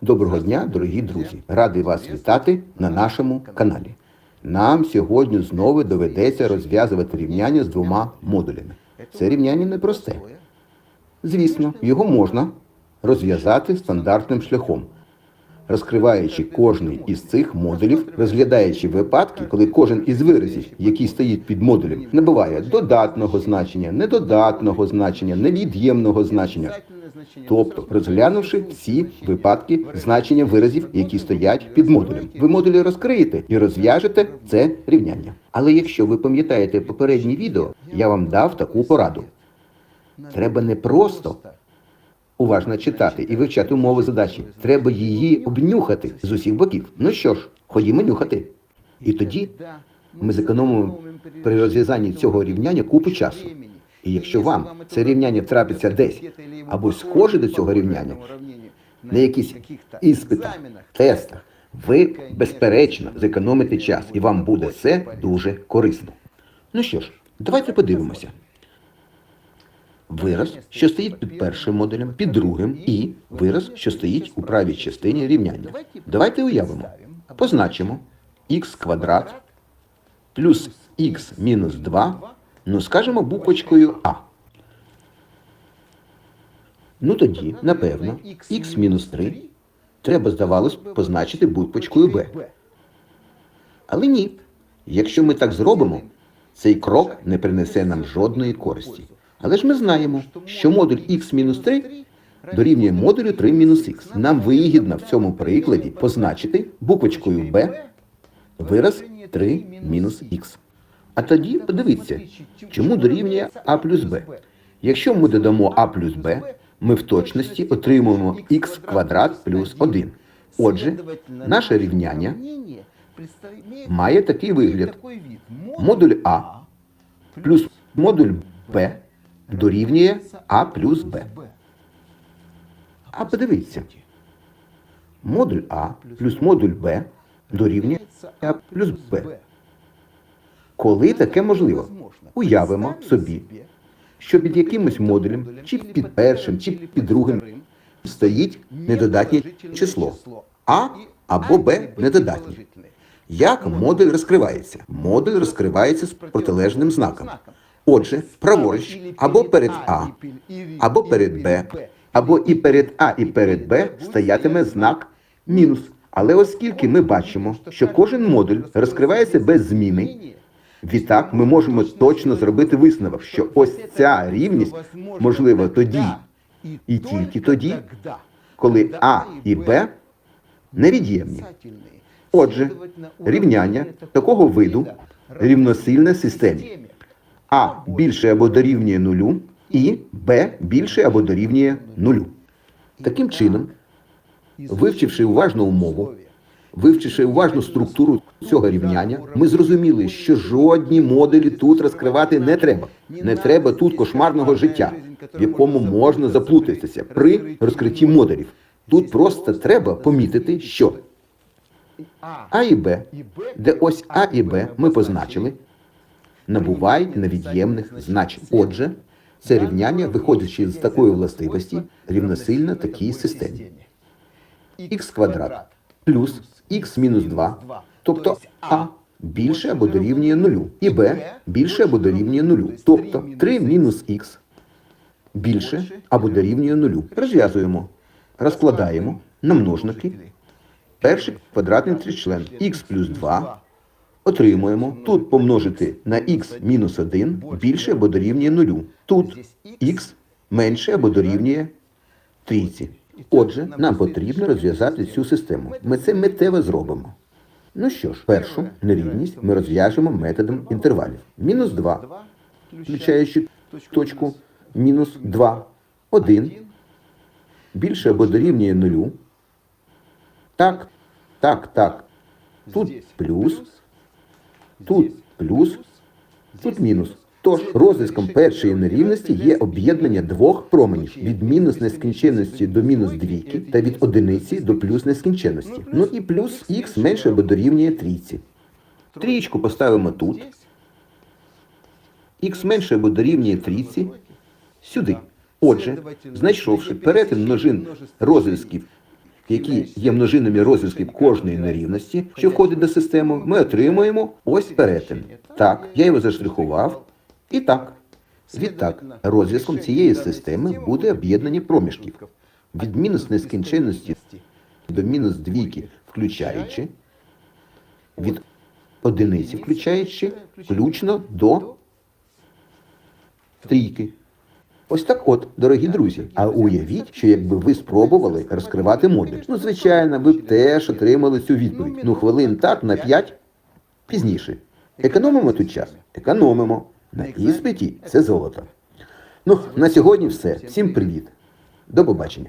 Доброго дня, дорогі друзі! Радий вас вітати на нашому каналі. Нам сьогодні знову доведеться розв'язувати рівняння з двома модулями. Це рівняння непросте. Звісно, його можна розв'язати стандартним шляхом, розкриваючи кожний із цих модулів, розглядаючи випадки, коли кожен із виразів, який стоїть під модулем, набуває додатного значення, недодатного значення, невід'ємного значення. Тобто, розглянувши всі випадки значення виразів, які стоять під модулем, ви модулі розкриєте і розв'яжете це рівняння. Але якщо ви пам'ятаєте попереднє відео, я вам дав таку пораду. Треба не просто уважно читати і вивчати умови задачі. Треба її обнюхати з усіх боків. Ну що ж, ходімо нюхати. І тоді ми зекономимо при розв'язанні цього рівняння купу часу. І якщо вам це рівняння трапиться десь або схоже до цього рівняння, на якісь іспитах, тестах, ви безперечно зекономите час, і вам буде все дуже корисно. Ну що ж, давайте подивимося. Вираз, що стоїть під першим модулем, під другим, і вираз, що стоїть у правій частині рівняння. Давайте уявимо. Позначимо х квадрат плюс х мінус 2, ну скажемо буквочкою А. Ну тоді, напевно, х мінус 3 треба, здавалось, позначити буквочкою Б. Але ні. Якщо ми так зробимо, цей крок не принесе нам жодної користі. Але ж ми знаємо, що модуль x-3 дорівнює модулю 3 мінус х. Нам вигідно в цьому прикладі позначити буквочкою b вираз 3 мінус х. А тоді подивіться, чому дорівнює а плюс b. Якщо ми додамо а плюс b, ми в точності отримуємо х квадрат плюс 1. Отже, наше рівняння має такий вигляд. Модуль А плюс модуль Б дорівнює А плюс Б. А подивіться. Модуль А плюс модуль Б дорівнює А плюс Б. Коли таке можливо? Уявимо собі, що під якимось модулем, чи під першим, чи під другим, стоїть недодатнє число А або Б недодатнє. Як модуль розкривається? Модуль розкривається з протилежним знаком. Отже, праворуч або перед А, або перед Б, або і перед А, і перед Б стоятиме знак мінус. Але оскільки ми бачимо, що кожен модуль розкривається без зміни, відтак ми можемо точно зробити висновок, що ось ця рівність можлива тоді і тільки тоді, коли А і Б невід'ємні. Отже, рівняння такого виду рівносильне системі. А більше або дорівнює нулю, і Б більше або дорівнює нулю. Таким чином, вивчивши уважно умову, вивчивши уважно структуру цього рівняння, ми зрозуміли, що жодні модулі тут розкривати не треба. Не треба тут кошмарного життя, в якому можна заплутатися при розкритті модулів. Тут просто треба помітити, що А і Б, де ось А і Б ми позначили, набувають невід'ємних значень. Отже, це рівняння, виходячи з такої властивості, рівносильно такій системі. х квадрат плюс х мінус 2, тобто А більше або дорівнює нулю, і Б більше або дорівнює нулю, тобто 3 мінус х більше або дорівнює нулю. Розв'язуємо, розкладаємо на множники. Перший квадратний тричлен х плюс 2 отримуємо тут помножити на х мінус 1 більше або дорівнює нулю. Тут х менше або дорівнює трійці. Отже, нам потрібно розв'язати цю систему. Ми це миттєво зробимо. Ну що ж, першу нерівність ми розв'яжемо методом інтервалів. Мінус 2, включаючи точку мінус 2, 1, більше або дорівнює нулю. Так, так, так. Тут плюс, тут плюс, тут мінус. Тож розв'язком першої нерівності є об'єднання двох променів від мінус нескінченності до мінус двійки та від одиниці до плюс нескінченності. Ну і плюс х менше або дорівнює трійці. Трієчку поставимо тут. Х менше або дорівнює трійці сюди. Отже, знайшовши перетин множин розв'язків які є множинами розв'язків кожної нерівності, що входить до системи, ми отримуємо ось перетин. Так, я його заштрихував. І так. Відтак, розв'язком цієї системи буде об'єднання проміжків від мінус нескінченності до мінус двійки, включаючи, від одиниці включаючи, включно до трійки. Ось так от, дорогі друзі. А уявіть, що якби ви спробували розкривати модуль. Ну, звичайно, ви б теж отримали цю відповідь. Ну, хвилин так на 5 пізніше. Економимо тут час? Економимо. На іспиті це золото. Ну, на сьогодні все. Всім привіт. До побачення.